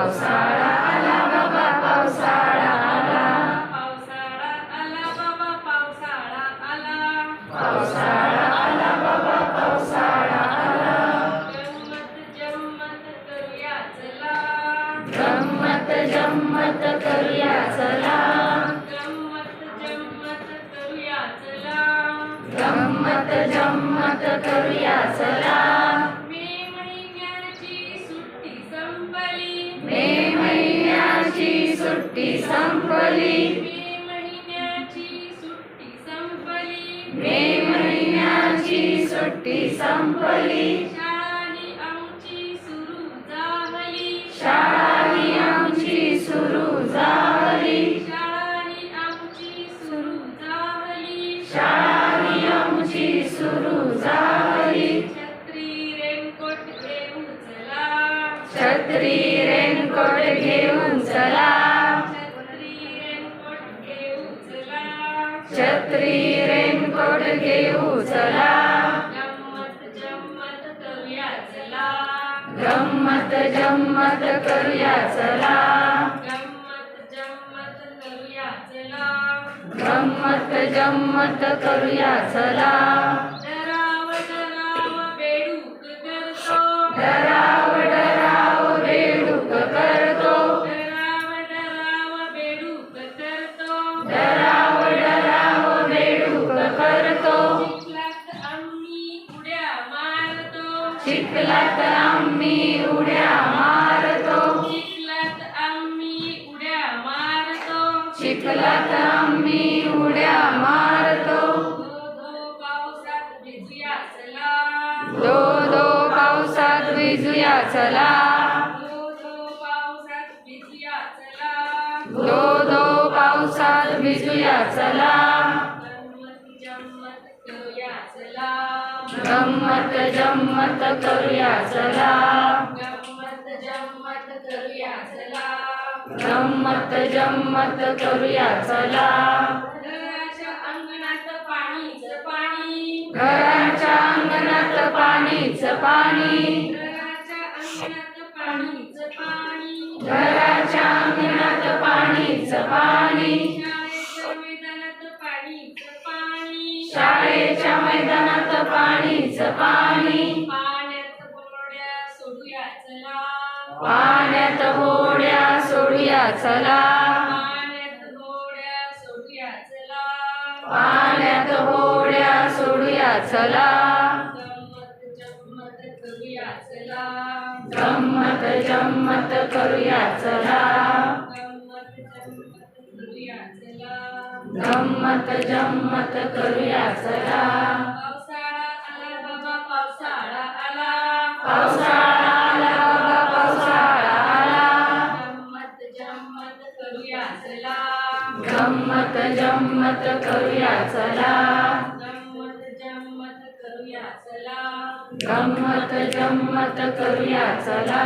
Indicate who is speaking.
Speaker 1: पावसाळा आला बाबा पावसाळा आला.
Speaker 2: पावसाळा आला बाबा पावसाळा आला
Speaker 1: पावसाळा आला बाबा पावसाळा आला
Speaker 2: गंमत जम्मत करूया चला
Speaker 1: गंमत जम्मत करूया चला
Speaker 2: गंमत जम्मत करूया चला.
Speaker 1: गंमत जम्मत करूया चला.
Speaker 2: सुट्टी संपली.
Speaker 1: मे महिन्याची सुट्टी संपली.
Speaker 2: मे महिन्याची सुट्टी संपली. शाळाही आमची सुरू झाली.
Speaker 1: शाळा आमची सुरू झाली.
Speaker 2: शाळाही आमची सुरू झाली.
Speaker 1: शाळा आमची सुरू झाली.
Speaker 2: छत्री रेनकोट घेऊन चला.
Speaker 1: छत्री रेनकोट घेऊन चला.
Speaker 2: छत्री रेनकोट
Speaker 1: घेऊ चला।
Speaker 2: गंमत जम्मत करूया चला।
Speaker 1: गंमत जम्मत करूया चला।
Speaker 2: चिखलात आम्ही उड्या मारतो.
Speaker 1: चिखलात आम्ही उड्या मारतो.
Speaker 2: चिखलात आम्ही उड्या मारतो. पावसात भिजूया चला.
Speaker 1: दो दो चला.
Speaker 2: पावसात भिजूया चला.
Speaker 1: दो दो पावसात भिजूया चला.
Speaker 2: गंमत जम्मत करूया चला.
Speaker 1: गंमत जम्मत करूया चला.
Speaker 2: गंमत जम्मत करूया चला. घराच्या अंगणात पाणीच पाणी.
Speaker 1: घराच्या अंगणात पाणीच पाणी.
Speaker 2: घराच्या अंगणात पाणीच पाणी.
Speaker 1: घराच्या अंगणात
Speaker 2: पाणीच पाणी.
Speaker 1: शाळेच्या मैदानात पाणीच पाणी.
Speaker 2: पाण्यात बोड्या सोडूया चला.
Speaker 1: पाण्यात होड्या सोडूया चला.
Speaker 2: पाण्यात बोड्या सोडूया चला.
Speaker 1: पाण्यात होड्या सोडूया चला.
Speaker 2: गंमत जम्मत करूया चला
Speaker 1: गंमत जम्मत करूया चला
Speaker 2: गंमत जम्मत करूया चला
Speaker 1: गंमत जम्मत करूया चला
Speaker 2: पावसाळा आला बाबा पावसाळा आला.
Speaker 1: पावसाळा आला बाबा पावसाळा आला.
Speaker 2: गंमत जम्मत करूया चला
Speaker 1: गंमत जम्मत करूया चला
Speaker 2: गंमत जम्मत करूया चला
Speaker 1: गंमत जम्मत करूया चला